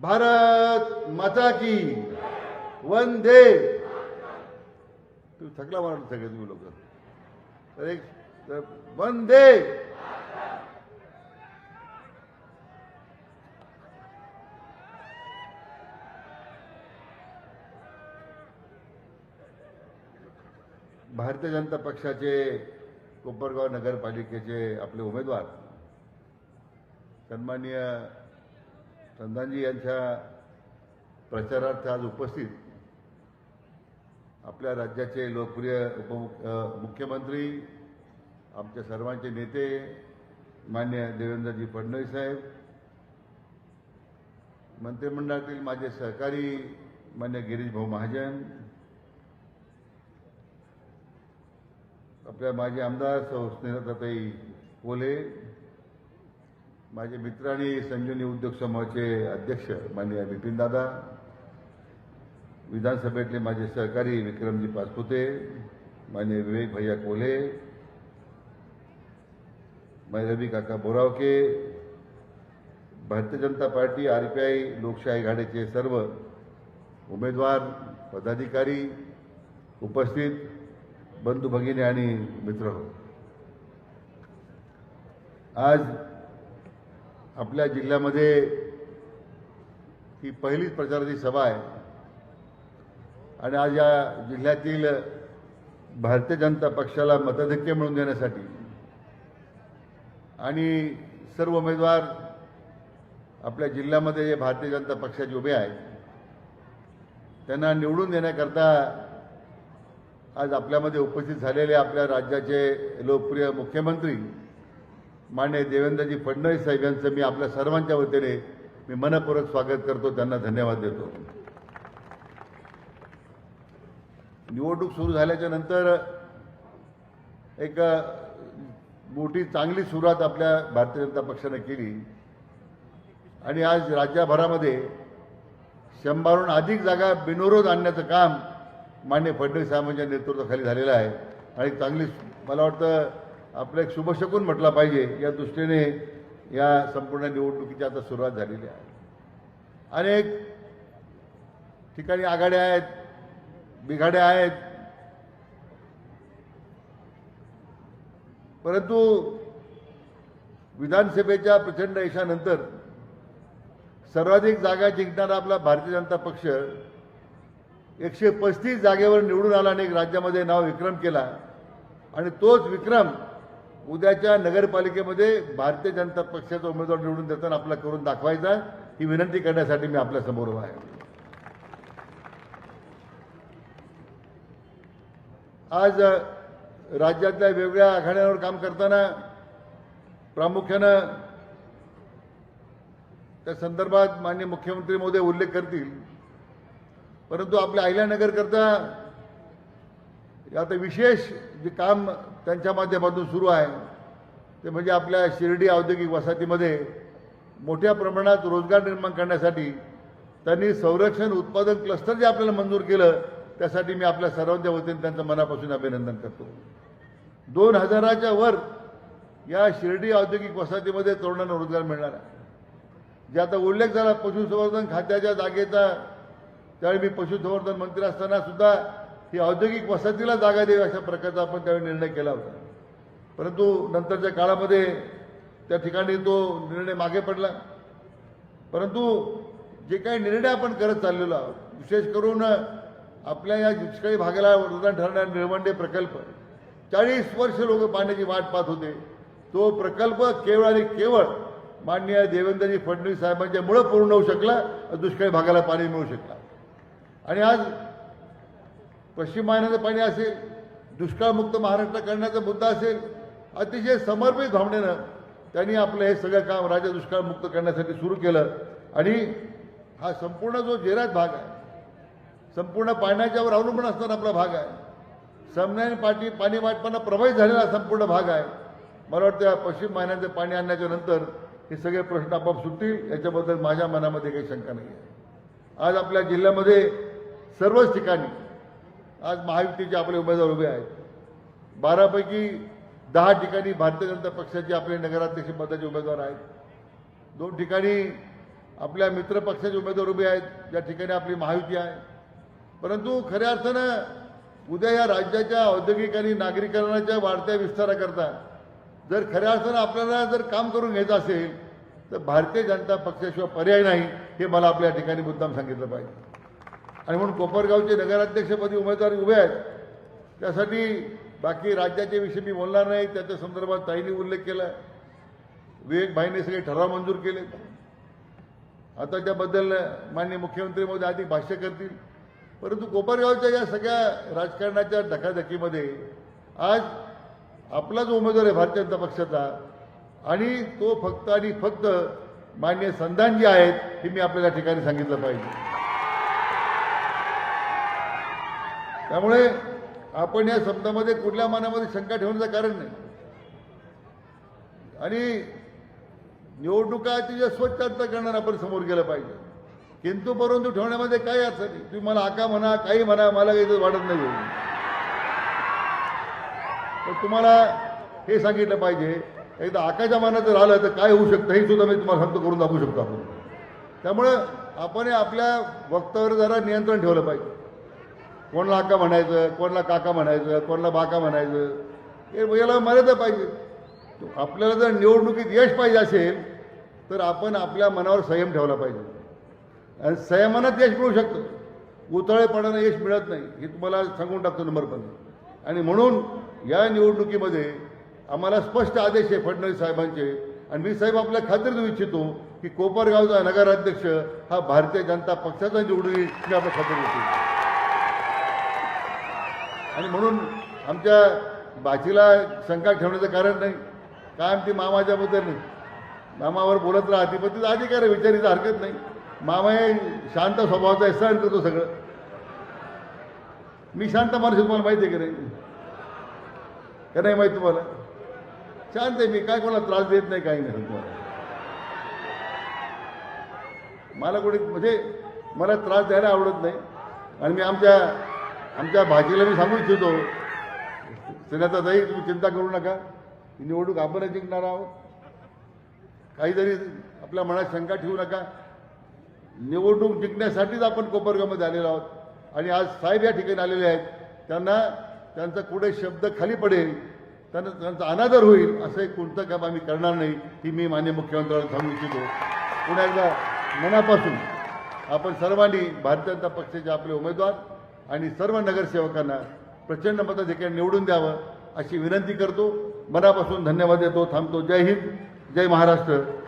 भारत माता की। वंदे। तुम्ही थकला मला सगळे तुम्ही लोक. तर एक वंदे। भारतीय जनता पक्षाचे कोपरगाव नगरपालिकेचे आपले उमेदवार सन्माननीय चंदानजी यांच्या प्रचारार्थ आज उपस्थित. आपल्या राज्याचे लोकप्रिय उपमुख मुख्यमंत्री आमच्या सर्वांचे नेते मान्य देवेंद्रजी फडणवीस साहेब मंत्रिमंडळातील माझे सहकारी मान्य गिरीश भाऊ महाजन आपल्या माजी आमदार सौ. स्नेहताताई कोले माझे मित्र आणि संजीवनी उद्योग समूहाचे अध्यक्ष माननीय बिपिन दादा विधानसभेतले माझे सहकारी विक्रमजी पासपुते मान्य विवेक भैया कोल्हे मान्य रवी काका Borawake Bharatiya Janata party R P I लोकशाही आघाडीचे सर्व उमेदवार पदाधिकारी उपस्थित बंधू भगिनी आणि मित्र हो आज आपल्या जिल्ह्यामध्ये ही पहिलीच प्रचाराची सभा आहे. आणि आज या जिल्ह्यातील भारतीय जनता पक्षाला मतधक्के मिळवून देण्यासाठी आणि सर्व उमेदवार आपल्या जिल्ह्यामध्ये जे भारतीय जनता पक्षाचे उभे आहेत त्यांना निवडून देण्याकरता आज आपल्यामध्ये उपस्थित झालेले आपल्या राज्याचे लोकप्रिय मुख्यमंत्री मान्य देवेंद्रजी फडणवीस साहेब यांचं मी आपल्या सर्वांच्या वतीने मी मनपूर्वक स्वागत करतो त्यांना धन्यवाद देतो. निवडणूक सुरू झाल्याच्यानंतर एक मोठी चांगली सुरुवात आपल्या भारतीय जनता पक्षाने केली. आणि आज राज्यभरामध्ये शंभरहून अधिक जागा बिनविरोध आणण्याचं काम मान्य फडणवीस साहेबांच्या नेतृत्वाखाली झालेलं आहे. आणि चांगली मला वाटतं आपलं एक शुभशकून म्हटला पाहिजे या दृष्टीने या संपूर्ण निवडणुकीची आता सुरुवात झालेली आहे. अनेक ठिकाणी आघाड्या आहेत बिघाड्या आहेत. परंतु विधानसभेच्या प्रचंड यशानंतर सर्वाधिक जागा जिंकणारा आपला भारतीय जनता पक्ष एकशे पस्तीस जागेवर निवडून आला आणि एक राज्यामध्ये नाव विक्रम केला. आणि तोच विक्रम उद्याच्या नगरपालिकेमध्ये भारतीय जनता पक्षाचा उमेदवार निवडून देताना आपला करून दाखवायचा ही विनंती करण्यासाठी मी आपल्यासमोर आहे. आज राज्यातल्या वेगवेगळ्या आघाड्यांवर काम करताना प्रामुख्यानं त्या संदर्भात मान्य मुख्यमंत्री महोदय उल्लेख करतील. परंतु आपल्या अहिल्यानगरकरता आता विशेष जे काम त्यांच्या माध्यमातून सुरू आहे ते म्हणजे आपल्या शिर्डी औद्योगिक वसाहतीमध्ये मोठ्या प्रमाणात रोजगार निर्माण करण्यासाठी त्यांनी संरक्षण उत्पादन क्लस्टर जे आपल्याला मंजूर केलं त्यासाठी मी आपल्या सर्वांच्या वतीने त्यांचं मनापासून अभिनंदन करतो. दोन हजाराच्या वर या शिर्डी औद्योगिक वसाहतीमध्ये तरुणांना रोजगार मिळणार आहे. जे आता उल्लेख झाला पशुसंवर्धन खात्याच्या जागेचा त्यावेळी मी पशुसंवर्धन मंत्री असताना सुद्धा ही औद्योगिक वसतीला जागा द्यावी अशा प्रकारचा आपण त्यावेळी निर्णय केला होता. परंतु नंतरच्या काळामध्ये त्या ठिकाणी तो निर्णय मागे पडला. परंतु जे काही निर्णय आपण करत चाललेलो आहोत विशेष करून आपल्या या दुष्काळी भागाला वरदान ठरणारा निळवंडे प्रकल्प चाळीस वर्ष लोक पाण्याची वाट पाहत होते. तो प्रकल्प केवळ आणि केवळ माननीय देवेंद्रजी फडणवीस साहेबांच्यामुळं पूर्ण होऊ शकला दुष्काळी भागाला पाणी मिळू शकला. आणि आज पश्चिम महाराष्ट्राचं पाणी असेल दुष्काळमुक्त महाराष्ट्र करण्याचा मुद्दा असेल अतिशय समर्पित भावनेनं त्यांनी आपलं हे सगळं काम राज्य दुष्काळमुक्त करण्यासाठी सुरू केलं. आणि हा संपूर्ण जो जेरात भाग आहे संपूर्ण पाण्याच्यावर अवलंबून असणारा आपला भाग आहे. समन्याय पाठी पाणी वाटपांना प्रभावित झालेला संपूर्ण भाग आहे. मला वाटतं या पश्चिम महिन्याचं पाणी आणण्याच्या नंतर हे सगळे प्रश्न आपोआप सुटतील याच्याबद्दल माझ्या मनामध्ये काही शंका नाही आहे आज आपल्या जिल्ह्यामध्ये सर्वच ठिकाणी आज महायुतीचे आपले उमेदवार उभे आहेत. बारापैकी दहा ठिकाणी भारतीय जनता पक्षाचे आपले नगराध्यक्ष पदाचे उमेदवार आहेत. दोन ठिकाणी आपल्या मित्रपक्षाचे उमेदवार उभे आहेत ज्या ठिकाणी आपली महायुती आहे. परंतु खऱ्या अर्थानं उद्या या राज्याच्या औद्योगिक आणि नागरीकरणाच्या वाढत्या विस्ताराकरता जर खऱ्या अर्थानं आपल्याला जर काम करून घ्यायचं असेल तर भारतीय जनता पक्षाशिवाय पर्याय नाही हे मला आपल्या ठिकाणी मुद्दाम सांगितलं पाहिजे. आणि म्हणून कोपरगावचे नगराध्यक्षपदी उमेदवार उभे आहेत. त्यासाठी बाकी राज्याच्या विषयी मी बोलणार नाही. त्याच्या संदर्भात ताईंनी उल्लेख केला. आहे विवेक भाईने सगळे ठराव मंजूर केले. आता त्याबद्दल माननीय मुख्यमंत्री मोदी अधिक भाष्य करतील. परंतु कोपरगावच्या या सगळ्या राजकारणाच्या धकाधकीमध्ये आज आपला जो उमेदवार आहे भारतीय जनता पक्षाचा आणि तो फक्त आणि फक्त मान्य संधानजी आहेत हे मी आपल्याला ठिकाणी सांगितलं पाहिजे. त्यामुळे आपण या शब्दामध्ये कुठल्या मनामध्ये शंका ठेवण्याचं कारण नाही. आणि निवडणुका तिच्या स्वच्छ अर्थ करणार आपण समोर गेलं पाहिजे. किंतु परंतु ठेवण्यामध्ये काही अर्थ नाही. तुम्ही मला आका म्हणा काही म्हणा मला काही वाटत नाही. तर तुम्हाला हे सांगितलं पाहिजे एकदा आकाच्या मनात राहिलं तर काय होऊ शकतं हे सुद्धा मी तुम्हाला सांगतो करून दाखवू शकतो आपण. त्यामुळं आपण हे आपल्या वक्तावर जरा नियंत्रण ठेवलं पाहिजे. कोणाला आका म्हणायचं कोणाला काका म्हणायचं कोणाला बाका म्हणायचं हे याला मर्यादा पाहिजे. आपल्याला जर निवडणुकीत यश पाहिजे असेल तर आपण आपल्या मनावर संयम ठेवला पाहिजे. आणि संयमानात यश मिळू शकतं. उतळेपणानं यश मिळत नाही हे तुम्हाला सांगून टाकतो नंबर पण. आणि म्हणून या निवडणुकीमध्ये आम्हाला स्पष्ट आदेश आहे फडणवीस साहेबांचे आणि मी साहेब आपल्या खात्री देऊ इच्छितो की कोपरगावचा नगराध्यक्ष हा भारतीय जनता पक्षाचा निवडून आपल्या खात्री देतो आणि म्हणून आमच्या बाचीला शंका ठेवण्याचं कारण नाही. कायम ती मामाच्याबद्दल नाही. मामावर बोलत राहते पण तिचा अधिकार आहे विचारीचा हरकत नाही. मामा हे शांत स्वभावाचा आहे सहन करतो सगळं. मी शांत माणूस तुम्हाला माहिती आहे की नाही? का नाही माहिती तुम्हाला? शांत आहे मी काय कोणाला त्रास देत नाही काही नाही. तुम्हाला मला कोणी म्हणजे मला त्रास द्यायला आवडत नाही. आणि मी आमच्या आमच्या भाजीला मी सांगू इच्छितो. सेनाचा जाई तुम्ही चिंता करू नका. ही निवडणूक आपणच जिंकणार आहोत. काहीतरी आपल्या मनात शंका ठेवू नका. निवडणूक जिंकण्यासाठीच आपण कोपरगावमध्ये आलेलो आहोत. आणि आज साहेब या ठिकाणी आलेले आहेत. त्यांना त्यांचा कुठे शब्द खाली पडेल त्यांना त्यांचा अनादर होईल असं एक कोणतं काम आम्ही करणार नाही. ही मी मान्य मुख्यमंत्र्यांना सांगू इच्छितो. पुन्हा एकदा मनापासून आपण सर्वांनी भारतीय जनता पक्षाचे आपले उमेदवार आणि सर्व नगरसेवकांना प्रचंड मताधिकारी निवडून द्यावं अशी विनंती करतो. मनापासून धन्यवाद देतो. थांबतो. जय हिंद. जय महाराष्ट्र.